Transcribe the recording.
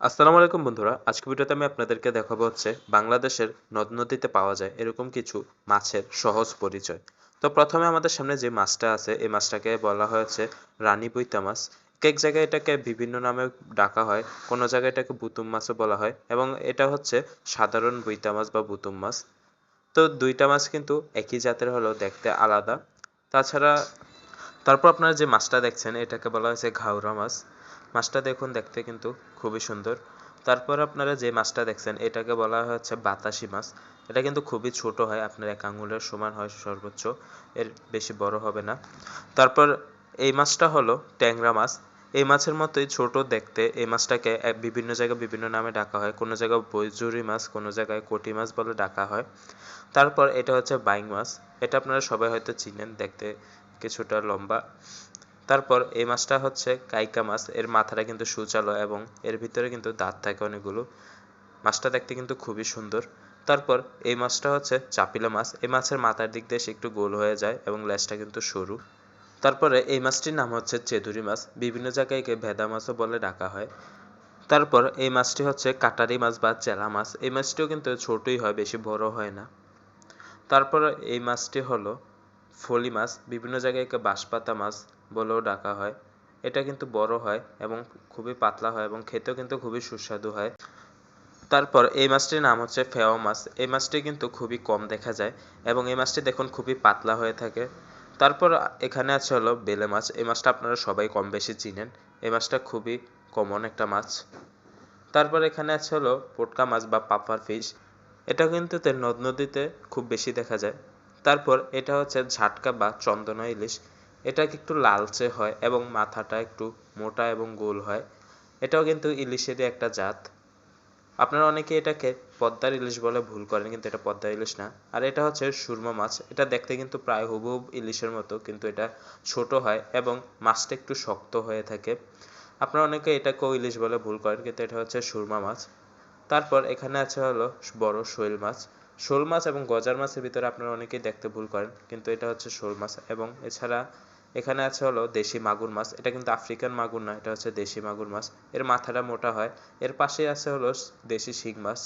আসসালামু আলাইকুম বন্ধুরা আজকে ভিডিওতে আমি আপনাদেরকে দেখাবো হচ্ছে বাংলাদেশের নদ নদীতে পাওয়া যায় এরকম কিছু মাছের সহজ পরিচয়। তো প্রথমে আমাদের সামনে যে মাছটা আছে, এই মাছটাকে বলা হয়েছে রানী বৈতা মাছ। এক জায়গায় এটাকে বিভিন্ন নামে ডাকা হয়, কোনো জায়গায় এটাকে বুতুম মাছও বলা হয় এবং এটা হচ্ছে সাধারণ বৈতা মাছ বা বুতুম মাছ। তো দুইটা মাছ কিন্তু একই জাতের হলেও দেখতে আলাদা। তাছাড়া তারপর আপনারা যে মাছটা দেখছেন, এটাকে বলা হয়েছে ঘাওড়া মাছ। মাছটা দেখুন, দেখতে কিন্তু খুবই সুন্দর। তারপর আপনারা যে মাছটা দেখছেন, এটাকে বলা হচ্ছে বাতাসি মাছ। এটা কিন্তু খুবই ছোট হয়, আপনার এক আঙুলের সমান হয় সর্বোচ্চ। এর বেশি বড় হবে না। তারপর এই মাছটা হলো ট্যাংরা মাছ। এই মাছের মতোই ছোট দেখতে। এই মাছটাকে বিভিন্ন জায়গায় বিভিন্ন নামে ডাকা হয়। কোনো জায়গায় বৈজুরি মাছ, কোনো জায়গায় কোটি মাছ বলে ডাকা হয়। তারপর এটা হচ্ছে বাইং মাছ। এটা আপনারা সবাই হয়তো চিনেন, দেখতে কিছুটা লম্বা। তারপর এই মাছটা হচ্ছে কাইকা মাছ। এর মাথাটা কিন্তু সুচালো এবং এর ভিতরে কিন্তু দাঁত থাকে অনেকগুলো। মাছটা দেখতে কিন্তু খুবই সুন্দর। তারপর এই মাছটা হচ্ছে চাপিলা মাছ। এই মাছের মাথার দিক দিয়ে সে একটু গোল হয়ে যায় এবং লেজটা কিন্তু সরু। তারপরে এই মাছটির নাম হচ্ছে চেদুরি মাছ। বিভিন্ন জায়গায় একে ভেদা মাছও বলে ডাকা হয়। তারপর এই মাছটি হচ্ছে কাটারি মাছ বা চেলা মাছ। এই মাছটিও কিন্তু ছোটই হয়, বেশি বড় হয় না। তারপর এই মাছটি হলো ফলি মাছ, বিভিন্ন জায়গায় একে বাঁশপাতা মাছ বলেও ডাকা হয়। এটা কিন্তু বড় হয় এবং খুবই পাতলা হয় এবং খেতেও কিন্তু খুবই সুস্বাদু হয়। তারপর এই মাছটির নাম হচ্ছে ফেওয়া মাছ। এই মাছটি কিন্তু খুবই কম দেখা যায় এবং এই মাছটি দেখুন খুবই পাতলা হয়ে থাকে। তারপর এখানে আছে হলো বেলে মাছ। এই মাছটা আপনারা সবাই কম বেশি চিনেন। এই মাছটা খুবই কমন একটা মাছ। তারপর এখানে আছে হলো পোটকা মাছ বা পাপার ফিশ। এটা কিন্তু নদ নদীতে খুব বেশি দেখা যায়। তারপর এটা হচ্ছে ঝাটকা বা চন্দনা ইলিশ। এটা একটু লালচে হয় এবং মাথাটা একটু মোটা এবং গোল হয়। এটাও কিন্তু ইলিশেরই একটা জাত। আপনারা অনেকে এটাকে পদ্মার ইলিশ বলে ভুল করেন, কিন্তু এটা পদ্মার ইলিশ না। আর এটা হচ্ছে সুরমা মাছ। এটা দেখতে কিন্তু প্রায় হুবহুব ইলিশের মতো, কিন্তু এটা ছোট হয় এবং মাছটা একটু শক্ত হয়ে থাকে। আপনারা অনেকে এটাকেও ইলিশ বলে ভুল করেন, কিন্তু এটা হচ্ছে সুরমা মাছ। তারপর এখানে আছে হলো বড় শৈল মাছ। শোল মাছ এবং গজার মাছের ভিতরে আপনারা অনেকেই দেখতে ভুল করেন, কিন্তু এটা হচ্ছে শোল মাছ এবং এছাড়া এখানে আছে হলো দেশি মাগুর মাছ। এটা কিন্তু আফ্রিকান মাগুর না, এটা হচ্ছে দেশি মাগুর মাছ। এর মাথাটা মোটা হয়। এর পাশে আছে হলো দেশি শিং মাছ।